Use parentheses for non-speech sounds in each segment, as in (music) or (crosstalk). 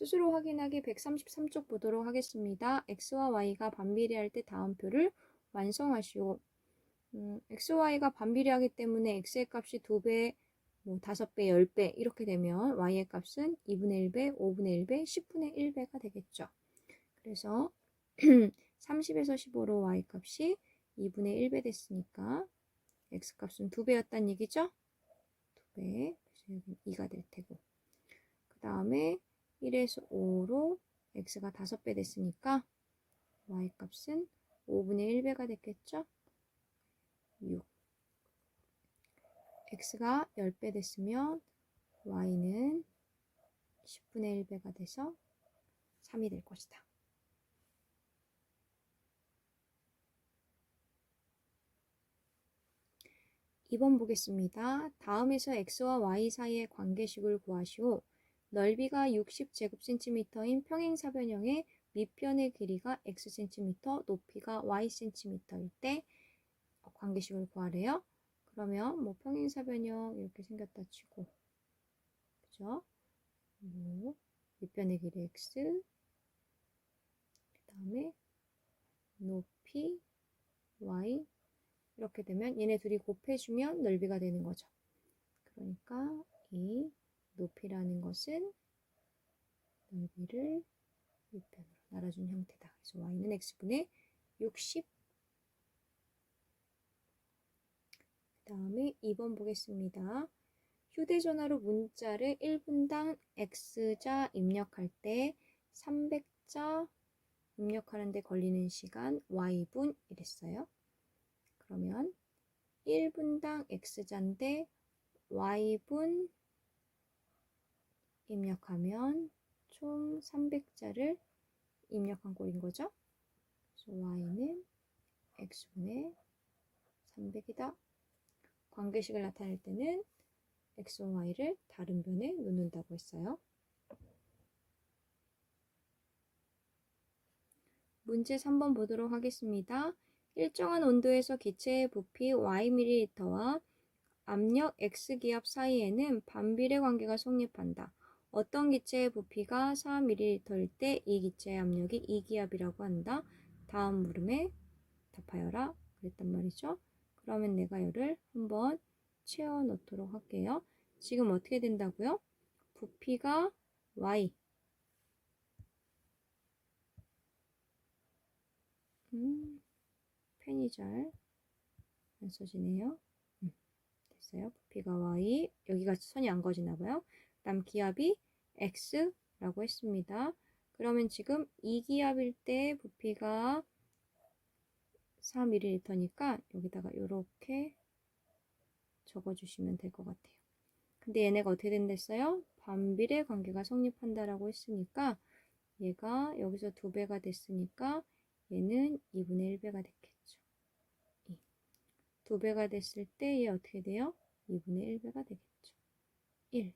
스스로 확인하기 133쪽 보도록 하겠습니다. x와 y가 반비례할 때 다음표를 완성하시오. 음, xy가 반비례하기 때문에 x의 값이 2배, 뭐 5배, 10배 이렇게 되면 y의 값은 2분의 1배, 5분의 1배, 10분의 1배가 되겠죠. 그래서 (clears throat) 30에서 15로 y 값이 2분의 1배 됐으니까 x 값은 2배였단 얘기죠? 2배, 그래서 여기 2가 될 테고 그 다음에 1에서 5로 x가 5배 됐으니까 y 값은 5분의 1배가 됐겠죠? 6 x가 10배 됐으면 y는 10분의 1배가 돼서 3이 될 것이다. 2번 보겠습니다. 다음에서 x와 y 사이의 관계식을 구하시오. 넓이가 60제곱센티미터인 평행사변형의 밑변의 길이가 xcm, 높이가 ycm일 때 관계식을 구하래요. 그러면 뭐 평행사변형 이렇게 생겼다 치고 그죠? 뭐 밑변의 길이 x 그 다음에 높이 y 이렇게 되면 얘네 둘이 곱해주면 넓이가 되는 거죠. 그러니까 이 높이라는 것은 넓이를 밑변으로 나눠준 형태다. 그래서 y는 x분의 60 다음에 2번 보겠습니다. 휴대전화로 문자를 1분당 x자 입력할 때 300자 입력하는데 걸리는 시간 y분 이랬어요. 그러면 1분당 x자인데 y분 입력하면 총 300자를 입력한 꼴인 거죠. 그래서 y는 x분의 300이다. 관계식을 나타낼 때는 x와 y를 다른 변에 놓는다고 했어요. 문제 3번 보도록 하겠습니다. 일정한 온도에서 기체의 부피 Yml와 압력 X기압 사이에는 반비례 관계가 성립한다. 어떤 기체의 부피가 4ml일 때 이 기체의 압력이 2기압이라고 한다. 다음 물음에 답하여라. 그랬단 말이죠. 그러면 내가 열을 한번 채워 넣도록 할게요. 지금 어떻게 된다고요? 부피가 Y. 음. 펜이 잘 안 써지네요. 음, 됐어요. 부피가 y, 여기가 선이 안 거지나 봐요. 그다음 기압이 x라고 했습니다. 그러면 지금 2기압일 때 부피가 4ml니까 여기다가 이렇게 적어주시면 될 것 같아요. 근데 얘네가 어떻게 된댔어요? 반비례 관계가 성립한다라고 했으니까 얘가 여기서 2배가 됐으니까 얘는 2분의 1배가 됐겠죠. 2배가 됐을 때 얘 어떻게 돼요? 2분의 1배가 되겠죠. 1.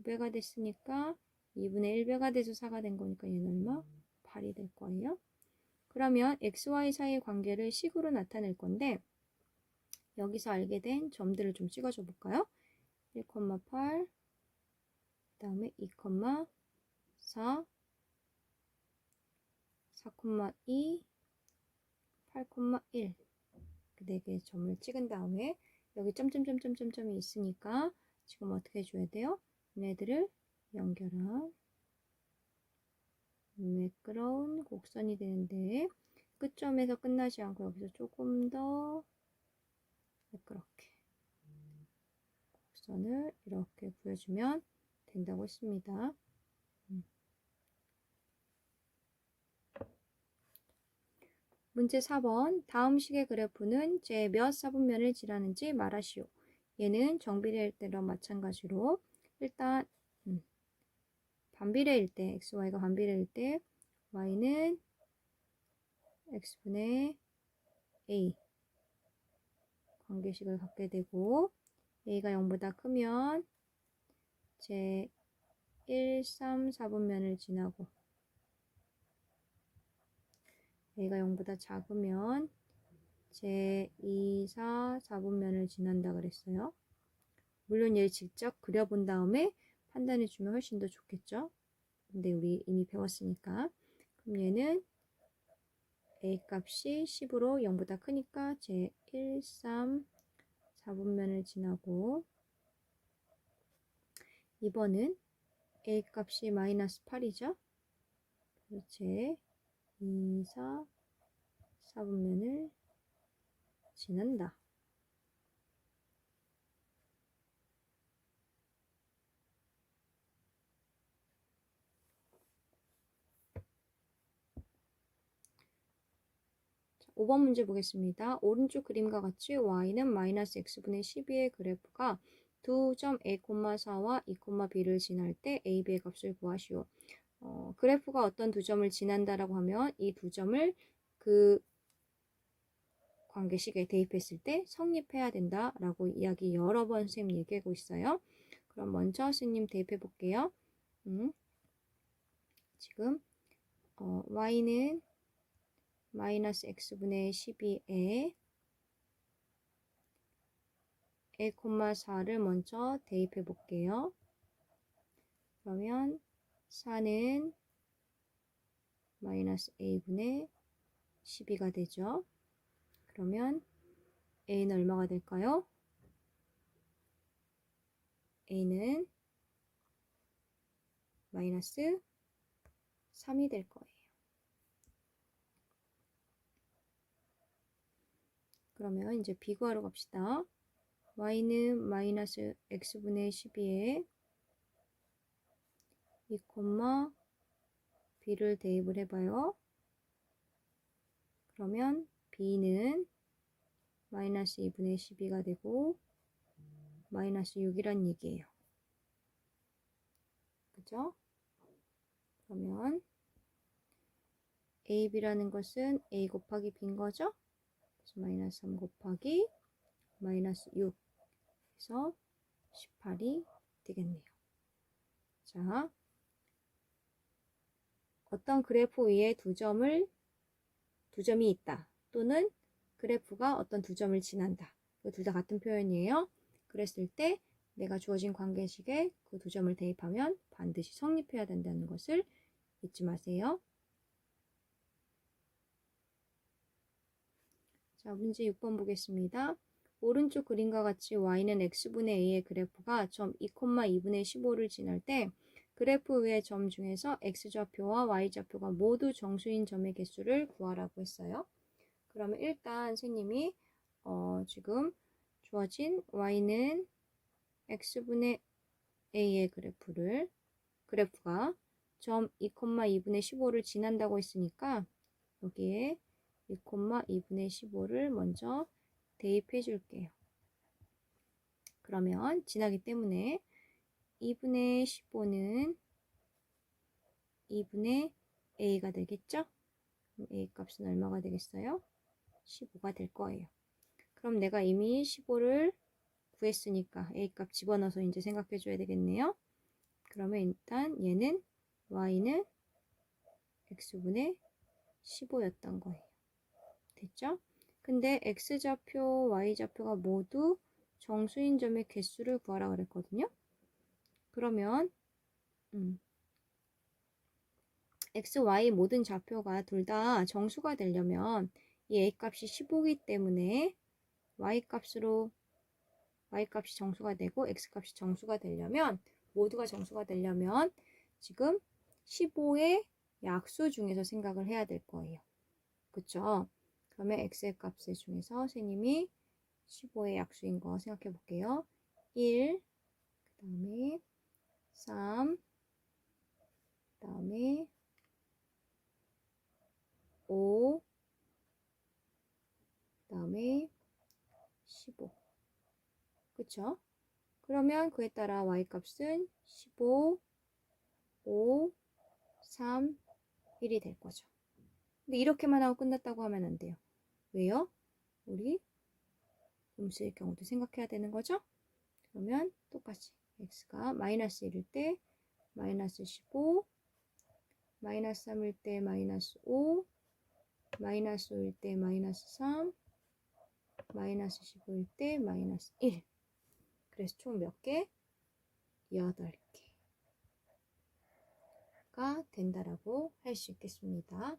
2배가 됐으니까 2분의 1배가 돼서 4가 된 거니까 얘는 얼마? 8이 될 거예요. 그러면 xy 사이의 관계를 식으로 나타낼 건데 여기서 알게 된 점들을 좀 찍어줘 볼까요? 1,8 그 다음에 2,4 4,2 8,1 4개의 점을 찍은 다음에 여기 점점점점점점이 있으니까 지금 어떻게 해줘야 돼요? 얘네들을 연결한 매끄러운 곡선이 되는데 끝점에서 끝나지 않고 여기서 조금 더 매끄럽게 곡선을 이렇게 그려주면 된다고 했습니다. 문제 4번 다음 식의 그래프는 제 몇 사분면을 지라는지 말하시오. 얘는 정비례일 때랑 마찬가지로 일단 음, 반비례일 때 xy가 반비례일 때 y는 x분의 a 관계식을 갖게 되고 a가 0보다 크면 제 1, 3, 4분면을 지나고 a가 0보다 작으면 제 2, 4, 4분면을 지난다 그랬어요. 물론 얘를 직접 그려본 다음에 판단해 주면 훨씬 더 좋겠죠. 근데 우리 이미 배웠으니까. 그럼 얘는 a 값이 10으로 0보다 크니까 제 1, 3, 4분면을 지나고 2번은 a 값이 마이너스 8이죠. 제 2, 4, 4분면을 지난다. 자, 5번 문제 보겠습니다. 오른쪽 그림과 같이 y는 마이너스 x분의 12의 그래프가 두 점 a, 4와 2, b를 지날 때 a, b의 값을 구하시오. 어, 그래프가 어떤 두 점을 지난다라고 하면 이 두 점을 그 관계식에 대입했을 때 성립해야 된다라고 이야기 여러 번 선생님 얘기하고 있어요. 그럼 먼저 선생님 대입해 볼게요. 음, 지금 어, y는 마이너스 x분의 12에 a, 4를 먼저 대입해 볼게요. 그러면 4는 마이너스 a분의 12가 되죠. 그러면 a는 얼마가 될까요? a는 마이너스 3이 될 거예요. 그러면 이제 비교하러 갑시다. y는 마이너스 x분의 12에 2, b를 대입을 해봐요. 그러면 b는 마이너스 2분의 12가 되고 마이너스 6이란 얘기예요. 그죠? 그러면 ab라는 것은 a 곱하기 b인 거죠? 그래서 마이너스 3 곱하기 마이너스 6 해서 18이 되겠네요. 자, 어떤 그래프 위에 두 점을 두 점이 있다. 또는 그래프가 어떤 두 점을 지난다. 둘 다 같은 표현이에요. 그랬을 때 내가 주어진 관계식에 그 두 점을 대입하면 반드시 성립해야 된다는 것을 잊지 마세요. 자, 문제 6번 보겠습니다. 오른쪽 그림과 같이 y는 x분의 a의 그래프가 점 2,2분의 15를 지날 때 그래프 위의 점 중에서 x좌표와 y좌표가 모두 정수인 점의 개수를 구하라고 했어요. 그러면 일단 선생님이 어, 지금 주어진 y는 x분의 a의 그래프를 그래프가 점 2,2분의 15를 지난다고 했으니까 여기에 2,2분의 15를 먼저 대입해 줄게요. 그러면 지나기 때문에 2분의 15는 2분의 a가 되겠죠? a 값은 얼마가 되겠어요? 15가 될 거예요. 그럼 내가 이미 15를 구했으니까 a 값 집어넣어서 이제 생각해 줘야 되겠네요. 그러면 일단 얘는 y는 x분의 15였던 거예요. 됐죠? 근데 x좌표, y좌표가 모두 정수인 점의 개수를 구하라 그랬거든요. 그러면 음, x, y 모든 좌표가 둘 다 정수가 되려면 이 a 값이 15이기 때문에 y 값으로 y 값이 정수가 되고 x 값이 정수가 되려면 모두가 정수가 되려면 지금 15의 약수 중에서 생각을 해야 될 거예요. 그쵸? 그러면 x의 값 중에서 선생님이 15의 약수인 거 생각해 볼게요. 1, 그 다음에 3, 그 다음에 5, 그 다음에 15. 그쵸? 그러면 그에 따라 y값은 15, 5, 3, 1이 될 거죠. 근데 이렇게만 하고 끝났다고 하면 안 돼요. 왜요? 우리 음수의 경우도 생각해야 되는 거죠? 그러면 똑같이 x가 마이너스 1일 때 마이너스 15, 마이너스 3일 때 마이너스 5, 마이너스 5일 때 마이너스 3, 마이너스 15일 때 마이너스 1. 그래서 총 몇 개? 8개. 2배가 된다라고 할 수 있겠습니다.